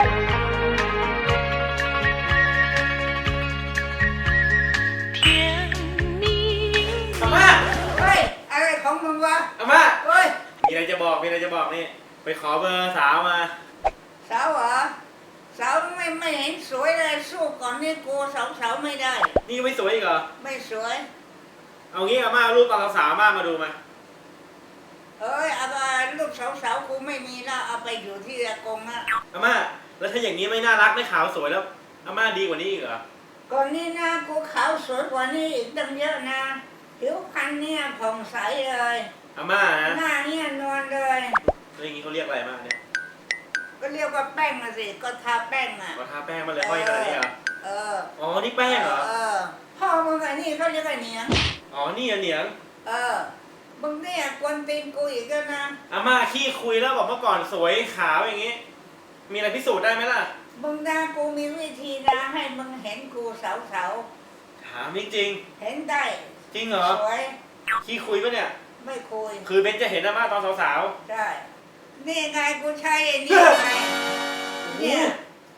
อาม่าเฮ้ยอะไรของมึงวะอาม่าเฮ้ยมีอะไรจะบอก มีอะไรจะบอกนี่ ไปขอเบอร์สาวมา สาวเหรอสาวไม่ไม่เห็นสวยเลยสู้ก่อนนี่กูสาวสาวไม่ได้ นี่ยังไม่สวยอีกเหรอ ไม่สวย เอางี้อาม่าเอารูปตอนสาวๆอาม่ามาดูมาเอ้ยเอาไปลูกสาวสาวกูไม่มีแล้วเอาไปอยู่ที่อากงอะอาม่า แล้วถ้าอย่างนี้ไม่น่ารักไม่ขาวสวยแล้วอาม่าดีกว่านี้อีกเหรอก่อนนี้นะกูขาวสวยกว่านี้อีกตั้งเยอะนะผิวพรรณเนี่ยผ่องใสเลยอาม่านะหน้าเนี่ยนวลเลยแล้วอย่างนี้เขาเรียกอะไรมาเนี่ยก็เรียกว่าแป้งนะสิก็ทาแป้งอะขอทาแป้งมาเลยห้อยขนาดนี้เหรอเอออ๋อนี่แป้งเหรอเออพ่อมึงไอ้นี่เขาเรียกไอ้เหนียงอ๋อนี่อะเหนียง เออมึงเนี่ยกวนตีนกูอีกแล้วนะอาม่าขี้คุยแล้วบอกเมื่อก่อนสวยขาวอย่างงี้ มีอะไรพิสูจน์ได้ไหมล่ะ มึงนะกูมีวิธีนะให้มึงเห็นกูสาวสาวถามจริงๆเห็นได้ๆจริงเหรอ สวยขี้คุยปะเนี่ย ไม่คุยคือเบนจะเห็นอาม่าตอนสาวใช่นี่ไงกูใช่ไอ้นี่ไงๆเนี่ย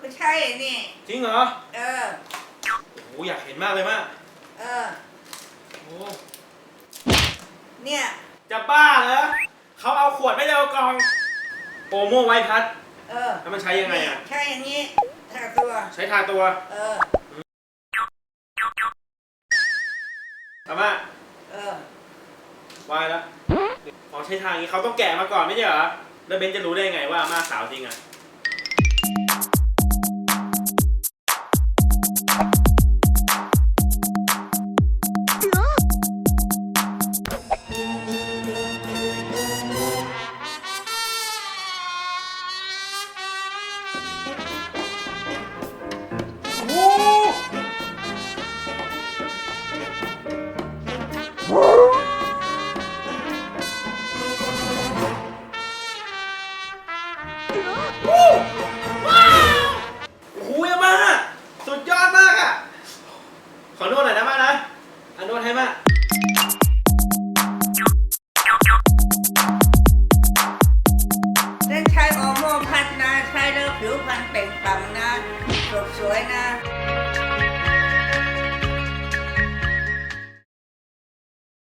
กูใช่ไอ้นี่จริงเหรอ เออ โอ้โหอยากเห็นมากเลยมากเออ โอ้เนี่ยจะบ้าเหรอเขาเอาขวดไม่ได้เอากล่อง โอโม่ไวท์พัด เออแล้วมันใช้ยังไงอะ ใช่อย่างนี้ทาตัว ใช้ทาตัว เอออาม่าเออ วายแล้วอ๋อใช้ทางนี้เขาต้องแกะมาก่อนไม่ใช่เหรอ แล้วเบนจะรู้ได้ไงว่าอาม่าสาวจริงอะ โอ้ยมาสุดยอดมากอะ ขอโนวดหน่อยนะมานะอันนวดให้มาก